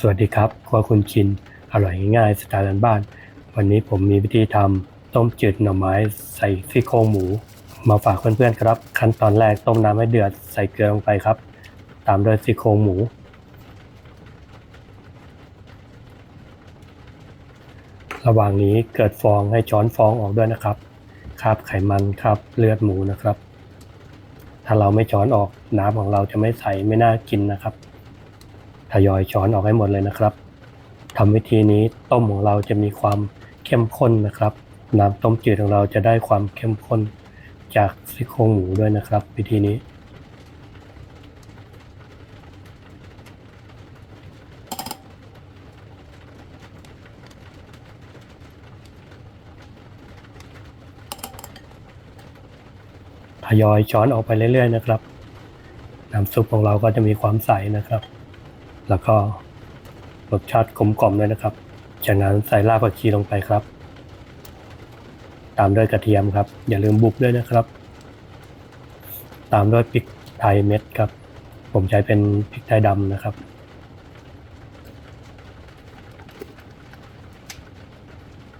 สวัสดีครับครัวคุณชิน อร่อยง่ายๆสไตล์บ้าน วันนี้ผมมีวิธีทำต้มจืดหน่อไม้ใส่ซี่โครงหมู มาฝากเพื่อนๆครับ ขั้นตอนแรกต้มน้ำให้เดือดใส่เกลือลงไปครับ ตามด้วยซี่โครงหมู ระหว่างนี้เกิดฟองให้ช้อนฟองออกด้วยนะครับคราบไขมันคราบเลือดหมูนะครับ ถ้าเราไม่ช้อนออกน้ำของเราจะไม่ใสไม่น่ากินนะครับ ทยอยช้อนออกให้หมดเลยนะครับทำวิธีนี้ต้มของเราจะมีความเข้มข้นนะครับ น้ำต้มจืดของเราจะได้ความเข้มข้นจากซี่โครงหมูด้วยนะครับ วิธีนี้ ทยอยช้อนออกไปเรื่อยๆนะครับ น้ำซุปของเราก็จะมีความใสนะครับ แล้วก็รสชาติกลมกล่อมด้วยนะครับ จากนั้นใส่รากผักชีลงไปครับ ตามด้วยกระเทียมครับ อย่าลืมบุกด้วยนะครับ ตามด้วยพริกไทยเม็ดครับ ผมใช้เป็นพริกไทยดำนะครับ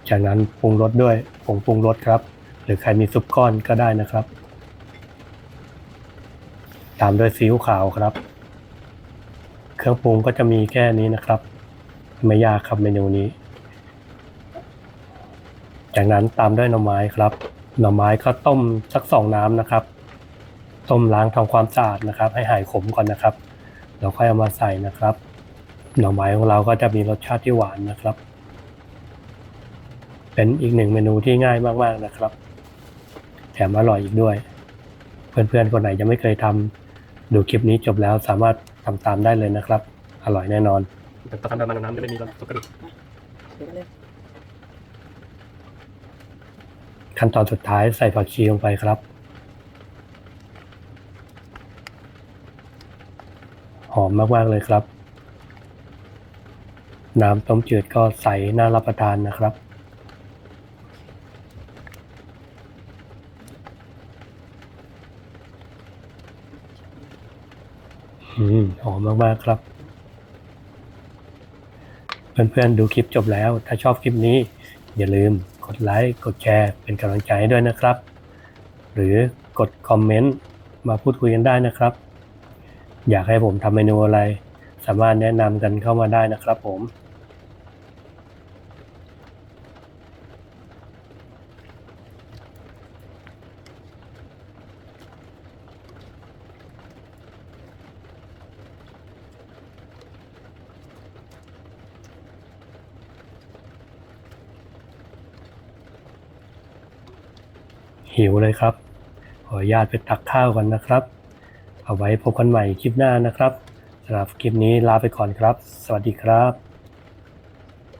จากนั้นปรุงรสด้วยผงปรุงรสครับ หรือใครมีซุปก้อนก็ได้นะครับ ตามด้วยซีอิ๊วขาวครับ เครื่องปรุงก็จะมีแค่นี้นะครับไม่ยากครับเมนูนี้ จากนั้นตามด้วยหน่อไม้ครับ หน่อไม้ก็ต้มสักสองน้ำนะครับ ต้มล้างทำความสะอาดนะครับ ให้หายขมก่อนนะครับแล้วค่อยเอามาใส่นะครับ หน่อไม้ของเราก็จะมีรสชาติที่หวานนะครับ เป็นอีกหนึ่งเมนูที่ง่ายมากๆนะครับ แถมอร่อยอีกด้วย เพื่อนๆคนไหนยังไม่เคยทำ ดูคลิปนี้จบแล้วสามารถทำตามได้เลยนะครับ อร่อยแน่นอน แต่ตอนทำแบบนั้นน้ำจะไม่มีตอนสุกกระดูกเดี๋ยวกันเลยขั้นตอนสุดท้ายใส่ผักชีลงไปครับ หอมมากๆเลยครับ น้ำต้มจืดก็ใสน่ารับประทานนะครับ หอมมากๆครับ เพื่อนๆดูคลิปจบแล้ว ถ้าชอบคลิปนี้ อย่าลืมกดไลค์กดแชร์เป็นกำลังใจให้ด้วยนะครับ หรือกดคอมเมนต์มาพูดคุยกันได้นะครับ อยากให้ผมทำเมนูอะไร สามารถแนะนำกันเข้ามาได้นะครับผม หิวเลยครับ ขออนุญาตไปตักข้าวกันนะครับ เอาไว้พบกันใหม่คลิปหน้านะครับสำหรับคลิปนี้ลาไปก่อนครับ สวัสดีครับ